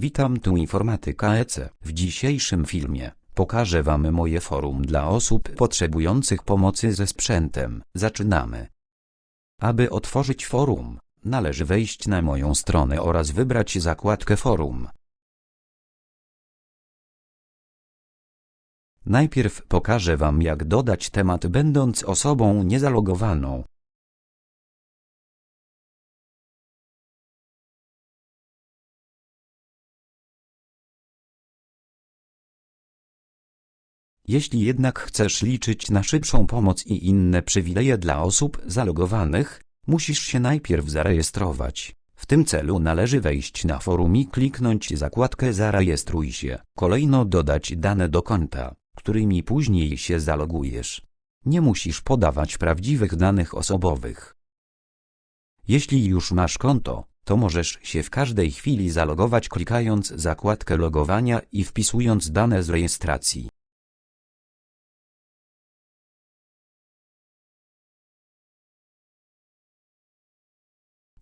Witam tu Informatyka EC. W dzisiejszym filmie pokażę Wam moje forum dla osób potrzebujących pomocy ze sprzętem. Zaczynamy. Aby otworzyć forum, należy wejść na moją stronę oraz wybrać zakładkę forum. Najpierw pokażę Wam jak dodać temat będąc osobą niezalogowaną. Jeśli jednak chcesz liczyć na szybszą pomoc i inne przywileje dla osób zalogowanych, musisz się najpierw zarejestrować. W tym celu należy wejść na forum i kliknąć zakładkę Zarejestruj się. Kolejno dodać dane do konta, którymi później się zalogujesz. Nie musisz podawać prawdziwych danych osobowych. Jeśli już masz konto, to możesz się w każdej chwili zalogować klikając zakładkę logowania i wpisując dane z rejestracji.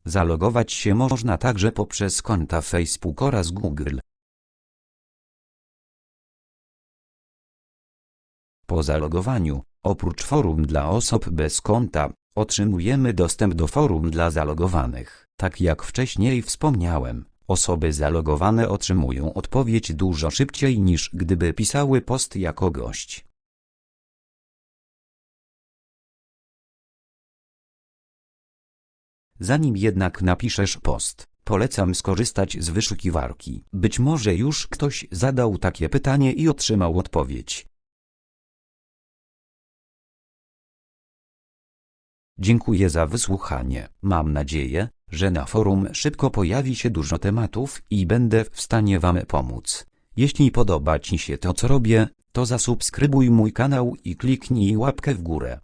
Zalogować się można także poprzez konta Facebook oraz Google. Po zalogowaniu, oprócz forum dla osób bez konta, otrzymujemy dostęp do forum dla zalogowanych. Tak jak wcześniej wspomniałem, osoby zalogowane otrzymują odpowiedź dużo szybciej niż gdyby pisały post jako gość. Zanim jednak napiszesz post, polecam skorzystać z wyszukiwarki. Być może już ktoś zadał takie pytanie i otrzymał odpowiedź. Dziękuję za wysłuchanie. Mam nadzieję, że na forum szybko pojawi się dużo tematów i będę w stanie Wam pomóc. Jeśli podoba Ci się to co robię, to zasubskrybuj mój kanał i kliknij łapkę w górę.